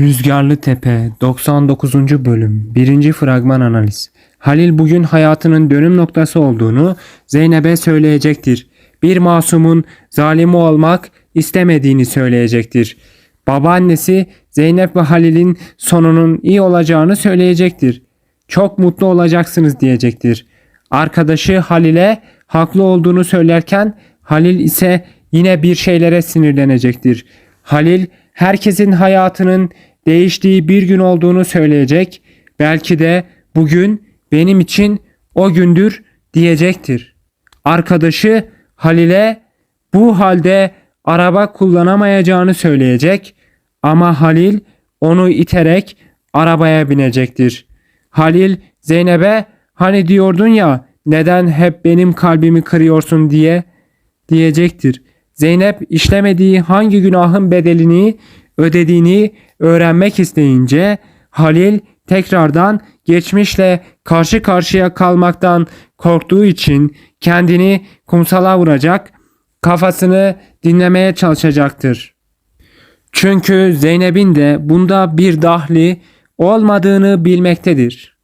Rüzgarlı Tepe 99. bölüm 1. fragman analiz. Halil bugün hayatının dönüm noktası olduğunu Zeynep'e söyleyecektir. Bir masumun zalimi olmak istemediğini söyleyecektir. Babaannesi Zeynep ve Halil'in sonunun iyi olacağını söyleyecektir. Çok mutlu olacaksınız diyecektir. Arkadaşı Halil'e haklı olduğunu söylerken Halil ise yine bir şeylere sinirlenecektir. Halil herkesin hayatının değiştiği bir gün olduğunu söyleyecek. Belki de bugün benim için o gündür diyecektir. Arkadaşı Halil'e bu halde araba kullanamayacağını söyleyecek ama Halil onu iterek arabaya binecektir. Halil Zeynep'e hani diyordun ya neden hep benim kalbimi kırıyorsun diye diyecektir. Zeynep işlemediği hangi günahın bedelini ödediğini öğrenmek isteyince Halil tekrardan geçmişle karşı karşıya kalmaktan korktuğu için kendini kumsala vuracak, kafasını dinlemeye çalışacaktır. Çünkü Zeynep'in de bunda bir dahli olmadığını bilmektedir.